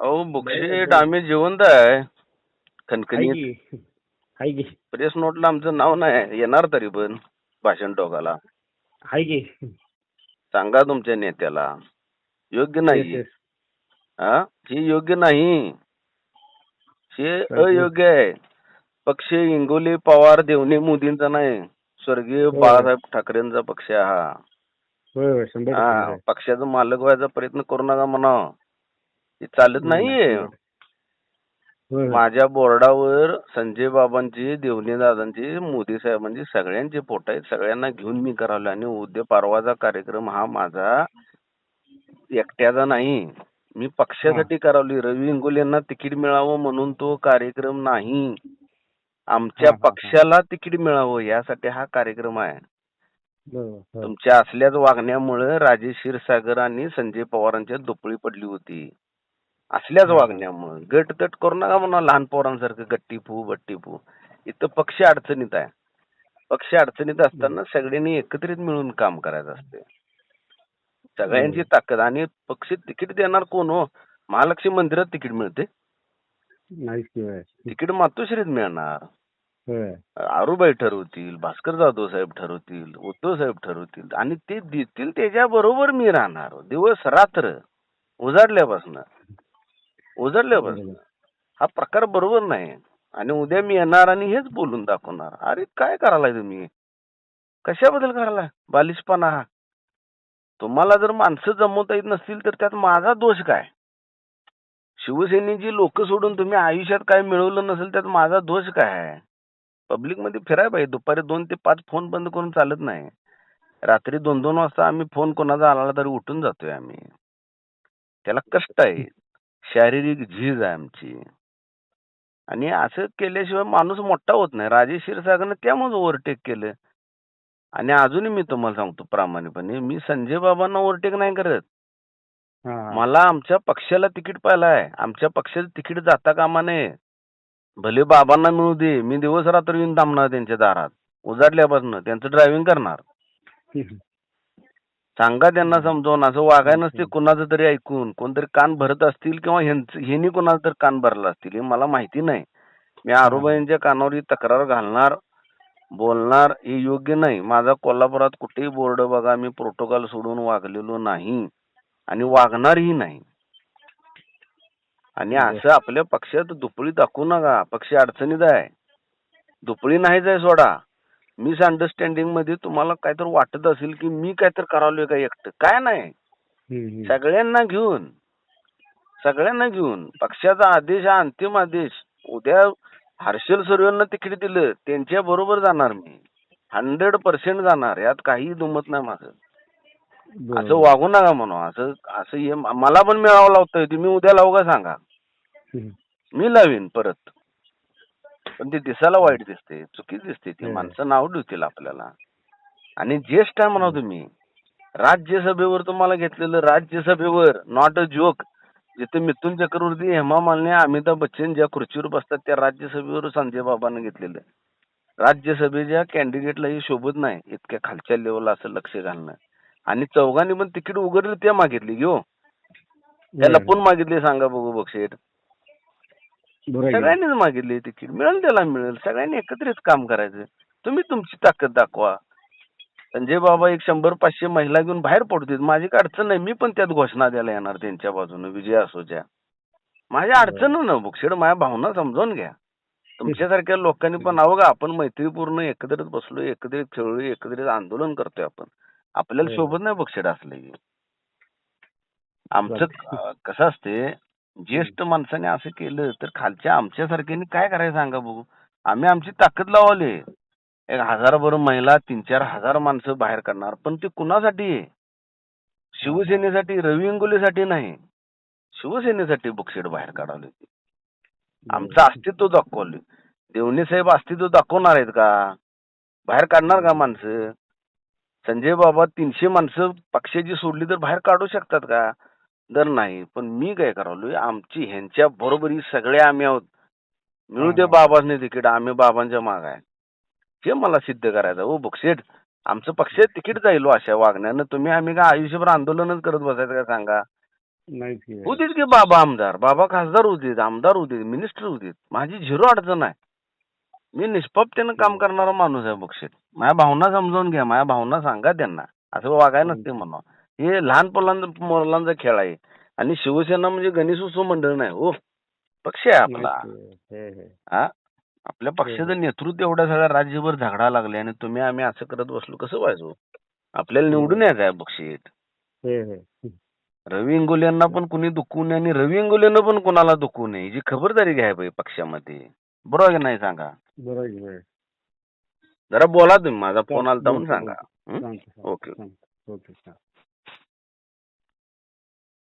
अहो बुकशेट आम्ही जिवंत आहे. खणखणीत हाय की. प्रेस नोटला आमचं नाव नाही. येणार तरी पण भाषण टोकाला. हाय की. सांगा तुमच्या नेत्याला. योग्य नाही. हा हे योग्य नाही हे. अयोग्य आहे. पक्ष इंगोली पवार देवणे मोदींचा नाही. स्वर्गीय. बाळासाहेब ठाकरेंचा पक्ष हा. हा. पक्षाचा मालक व्हायचा प्रयत्न करू नका म्हणा. हे चालत नाहीये. होय, होय. माझ्या बोर्डावर संजय बाबांची देवणे दादांची मोदी साहेबांची सगळ्यांचे फोटो आहेत. सगळ्यांना घेऊन मी करावले आणि उद्या परवाचा कार्यक्रम हा माझा एकट्याचा नाही. मी पक्षासाठी करावली रवी इंगोलेंना तिकीट मिळावं म्हणून तो कार्यक्रम नाही. आमच्या. पक्षाला तिकीट मिळावं यासाठी हा कार्यक्रम आहे. तुमच्या असल्याच वागण्यामुळे राजेश क्षीरसागर आणि संजय पवारांच्या दुपळी पडली होती. असल्याच. वागण्यामुळे गट तट करू नका म्हणा लहान पोरांसारखं गट्टी फू बट्टी फू. इथं पक्ष अडचणीत आहे. पक्ष अडचणीत असताना सगळ्यांनी एकत्रित मिळून काम करायचं असते सगळ्यांची ताकद आणि पक्ष तिकीट देणार कोण हो? महालक्ष्मी मंदिरात तिकीट मिळते. तिकीट मातोश्रीत मिळणार. आरूबाई ठरवतील भास्कर जाधव साहेब ठरवतील उद्धव साहेब ठरवतील आणि ते देतील त्याच्या बरोबर मी राहणार. दिवस रात्र उजाडल्यापासून. उजाडल्यापासून बरोबर. हा प्रकार बरोबर नाही. आणि उद्या मी येणार आणि हेच बोलून दाखवणार. अरे काय करायलाय तुम्ही? कशाबद्दल करायलाय? बालिशपणा. हा तुम्हाला जर माणसं जमवता येत नसतील तर त्यात माझा दोष काय? शिवसेनेची लोक सोडून तुम्ही आयुष्यात काय मिळवलं नसेल त्यात माझा दोष काय? आहे पब्लिकमध्ये फिराय पाहिजे. दुपारी दोन ते पाच फोन बंद करून चालत नाही. रात्री दोन दोन वाजता आम्ही फोन कोणाचा आला तरी उठून जातोय आम्ही. त्याला कष्ट आहे. शारीरिक झीज आहे आमची. आणि असं केल्याशिवाय माणूस मोठा होत नाही. राजेश क्षीरसागरनं त्यामुळे ओव्हरटेक केलं. आणि अजूनही मी तुम्हाला सांगतो प्रामाणिकपणे मी संजय बाबांना ओव्हरटेक नाही करत. हा. मला आमच्या पक्षाला तिकीट पाहिलं आहे. आमच्या पक्षाचं तिकीट जाता कामा नये. भले बाबांना मिळू दे. मी दिवस रात्र येऊन थांबणार त्यांच्या दारात. उजाडल्यापासून त्यांचं ड्रायव्हिंग करणार. सांगा त्यांना समजावून. असं वागाय नसते कुणाचं तरी ऐकून. कोणतरी कान भरत असतील किंवा ह्यांनी कुणाचं तरी कान भरला असतील हे मला माहिती नाही. मी आरोबाईंच्या कानावर ही तक्रार घालणार बोलणार हे योग्य नाही. माझा कोल्हापुरात कुठेही बोर्ड बघा मी प्रोटोकॉल सोडून वागलेलो नाही आणि वागणारही नाही. आणि असं आपल्या पक्षात दुपळी दाखवू नका. पक्ष अडचणीत आहे. दुपळी नाहीच आहे सोडा. मिस अंडरस्टँडिंगमध्ये तुम्हाला काहीतरी वाटत असेल की मी काहीतरी करावलोय का एकटं? काय नाही. सगळ्यांना घेऊन सगळ्यांना घेऊन पक्षाचा आदेश हा अंतिम आदेश. उद्या हर्षल सर्वेंना तिकीट दिलं त्यांच्या बरोबर जाणार मी. हंड्रेड पर्सेंट जाणार यात काही दुमत नाही माझं. असं. वागू नका म्हणून असं असं हे मला पण मिळावं लावतोय तुम्ही उद्या लावू का सांगा. मी लावीन परत. पण ते दिसायला वाईट दिसते चुकीच दिसते ती. माणसं नाव ठेवतील आपल्याला आणि ज्येष्ठ आहे म्हणा तुम्ही राज्यसभेवर तुम्हाला घेतलेलं राज्यसभेवर नॉट अ जोक जिथे मिथुन चक्रवर्ती हेमा मालिनी अमिताभ बच्चन ज्या खुर्चीवर बसतात त्या राज्यसभेवर संजय बाबांना घेतलेलं राज्यसभेच्या कॅन्डिडेटला हे शोभत नाही इतक्या खालच्या लेवलला असं लक्ष घालणं आणि चौघांनी पण तिकीट उघडली मागितली घेऊ त्या होय. लपून मागितली सांगा बघू बक्षीट. सगळ्यांनीच मागितली तिकीट मिळेल त्याला मिळेल. सगळ्यांनी एकत्रित काम करायचं. तुम्ही तुमची ताकद दाखवा. संजय बाबा एक शंभर पाचशे महिला घेऊन बाहेर पडतील. माझी काय अडचण नाही. मी पण त्यात घोषणा द्यायला येणार त्यांच्या बाजूने. विजय असोच्या. माझ्या अडचण ना बुक्षेड माझ्या भावना समजावून घ्या. तुमच्यासारख्या लोकांनी पण अवघा आपण मैत्रीपूर्ण एकत्रित बसलो एकत्रित खेळलो एकत्रित आंदोलन करतोय आपण. आपल्याला. शोभत नाही बक्षीड असलं की आमचं कसं असते ज्येष्ठ माणसाने असं केलं तर खालच्या आमच्यासारख्यांनी काय करायचं सांगा बघू? आम्ही आमची ताकद लावली. एक हजारभर महिला तीन चार हजार माणसं बाहेर काढणार पण ते कुणासाठी आहे? शिवसेनेसाठी रवी इंगोलीसाठी नाही. शिवसेनेसाठी बुकशेड बाहेर काढवली होती आमचं अस्तित्व दाखवलं. देवणे साहेब अस्तित्व दाखवणार आहेत का? बाहेर काढणार का माणसं? संजय बाबा तीनशे माणसं पक्षाची सोडली तर बाहेर काढू शकतात का? तर नाही. पण मी काय करालोय आमची ह्यांच्या बरोबरी सगळे आम्ही आहोत. मिळू दे हा. बाबांनी तिकीट आम्ही बाबांच्या माग आहे. हे मला सिद्ध करायचं हो बुकशेट आमचं पक्ष तिकीट जाईल हो अशा वागण्यानं. तुम्ही आम्ही का आयुष्यभर आंदोलनच करत बसायचं का सांगा? नाहीच की. की बाबा आमदार. बाबा खासदार होते आमदार होते मिनिस्टर होते माझी झिरो अडचण आहे. मी निष्पापतेनं काम करणारा माणूस आहे बक्षीत माझ्या भावना समजावून घ्या माझ्या भावना सांगा त्यांना. असं वागायला नसते म्हणा. हे लहान मुलांचा मुलांचा खेळ आहे. आणि शिवसेना म्हणजे गणेश उत्सव मंडळ नाही हो. पक्ष आहे आपला. हे, आपल्या पक्षाचं नेतृत्व एवढ्या सगळ्या राज्यभर झगडा लागले आणि तुम्ही आम्ही असं करत बसलो कसं व्हायचो? आपल्याला निवडून यायचं आहे बक्षीत हे, हे. रवी इंगोलेंना पण कुणी दुखवू नये आणि रवी इंगोलेनं पण कोणाला दुखवू नये जी खबरदारी घ्याय पाहिजे पक्षामध्ये. बरोबर की नाही सांगा? बरोबर. जरा बोला तुम्ही माझा फोन आलता म्हणून सांगा. ओके. ओके.